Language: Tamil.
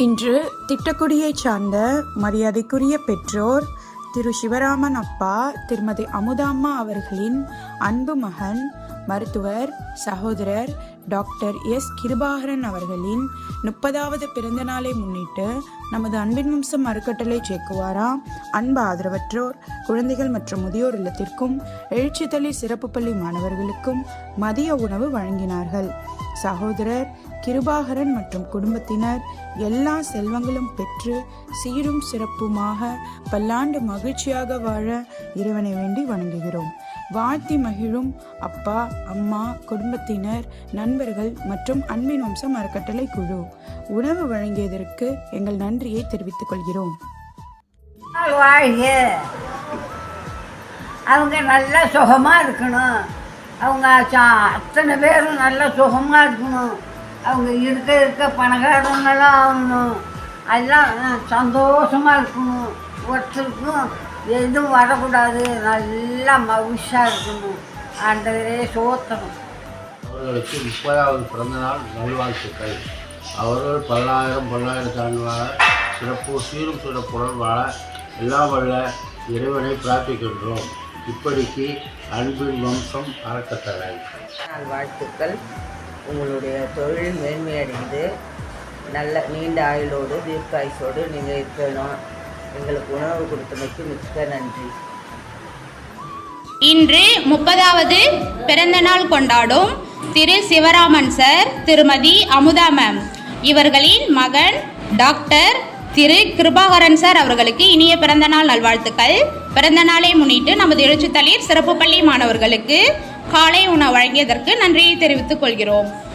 இன்று திட்டக்குடியைச் சார்ந்த மரியாதைக்குரிய பெற்றோர் திரு சிவராமன் அப்பா திருமதி அமுதாம்மா அவர்களின் அன்பு மகன் மருத்துவர் சகோதரர் டாக்டர் எஸ். கிருபாகரன் அவர்களின் முப்பதாவது பிறந்த நாளை முன்னிட்டு நமது அன்பின் வம்சம் அறக்கட்டளை சேக்குவாரா அன்பு ஆதரவற்றோர் குழந்தைகள் மற்றும் முதியோர் இல்லத்திற்கும் எழுச்சித்தளி சிறப்பு பள்ளி மாணவர்களுக்கும் மதிய உணவு வழங்கினார்கள். சகோதரர் கிருபாகரன் மற்றும் குடும்பத்தினர் எல்லா செல்வங்களும் பெற்று சீரும் சிறப்புமாக பல்லாண்டு மகிழ்ச்சியாக வாழ இறைவனை வேண்டி வணங்குகிறோம். வாழ்த்தி மகிழும் அப்பா அம்மா குடும்பத்தினர் நண்பர்கள் மற்றும் அன்பின் வம்சம் அறக்கட்டளை குழு. உணவு வழங்கியதற்கு எங்கள் நன்றியை தெரிவித்துக் கொள்கிறோம். வாழ்க அவங்க நல்லா சுகமாக இருக்கணும். அவங்க அத்தனை பேரும் நல்லா சுகமாக இருக்கணும். அவங்க இருக்க இருக்க பணக்காரங்களாம் ஆகணும். எல்லாம் சந்தோஷமாக இருக்கணும். ஒருத்தருக்கும் எதுவும் வரக்கூடாது. நல்லா மகிழ்ச்சியாக இருக்கணும். ஆண்டவரே சோத்தணும். அவர்களுக்கு முப்பதாவது பிறந்தநாள் நல்வாழ்த்துக்கள். அவர்கள் பல்லாயிரம் பல்லாயிரத்து ஆண்டு வாழ சிறப்பு சீரும் சிறப்புடன் வாழ எல்லாம் வல்ல இறைவனை பிரார்த்திக்கின்றோம். இப்படிக்கு அன்பின் வம்சம் நாள் வாழ்த்துக்கள். உங்களுடைய தொழில் மேன்மையடைந்து நல்ல நீண்ட ஆயுளோடு தீர்க்காயுசோடு நீங்கள் இருக்கணும். எங்களுக்கு உணவு கொடுத்தமைக்கு மிக்க நன்றி. இன்று முப்பதாவது பிறந்த நாள் கொண்டாடும் திரு சிவராமன் சார் திருமதி அமுதா மேம் இவர்களின் மகன் டாக்டர் திரு கிருபாகரன் சார் அவர்களுக்கு இனிய பிறந்த நாள் நல்வாழ்த்துக்கள். பிறந்த நாளை முன்னிட்டு நமது எழுச்சித்தளிர் சிறப்பு பள்ளி மாணவர்களுக்கு காலை உணவு வழங்கியதற்கு நன்றியை தெரிவித்துக் கொள்கிறோம்.